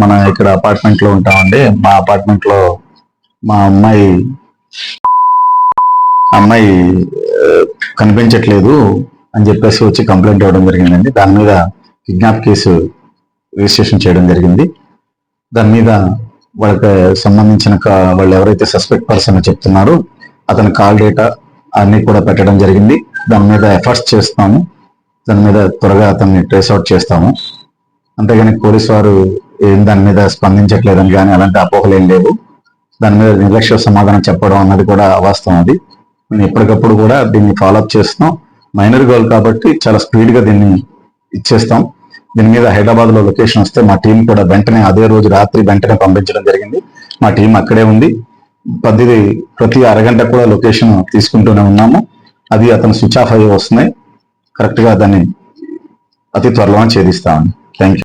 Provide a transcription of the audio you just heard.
మన ఇక్కడ అపార్ట్మెంట్లో ఉంటామండి. మా అపార్ట్మెంట్లో మా అమ్మాయి అమ్మాయి కనిపించట్లేదు అని చెప్పేసి వచ్చి కంప్లైంట్ ఇవ్వడం జరిగిందండి. దాని మీద కిడ్నాప్ కేసు రిజిస్ట్రేషన్ చేయడం జరిగింది. దాని మీద వాళ్ళకి సంబంధించిన వాళ్ళు ఎవరైతే సస్పెక్ట్ పర్సన్ చెప్తున్నారో అతని కాల్ డేటా అన్ని కూడా పెట్టడం జరిగింది. దాని మీద ఎఫర్ట్స్ చేస్తాము. దాని మీద త్వరగా అతన్ని ట్రేస్ అవుట్ చేస్తాము. అంతేగాని పోలీసు వారు ఏం దాని మీద స్పందించట్లేదని కానీ అలాంటి అపోహలు ఏం లేవు. దాని మీద నిర్లక్ష్య సమాధానం చెప్పడం అన్నది కూడా అవాస్తవం అది. మేము ఎప్పటికప్పుడు కూడా దీన్ని ఫాలోఅప్ చేస్తున్నాం. మైనర్ గోల్ కాబట్టి చాలా స్పీడ్గా దీన్ని ఇచ్చేస్తాం. దీని మీద హైదరాబాద్లో లొకేషన్ వస్తే మా టీం కూడా వెంటనే అదే రోజు రాత్రి వెంటనే పంపించడం జరిగింది. మా టీం అక్కడే ఉంది. పద్దెది ప్రతి అరగంట కూడా లొకేషన్ తీసుకుంటూనే ఉన్నాము. అది అతను స్విచ్ ఆఫ్ అయ్యి వస్తున్నాయి. కరెక్ట్గా దాన్ని అతి త్వరలో ఛేదిస్తామని. Thank you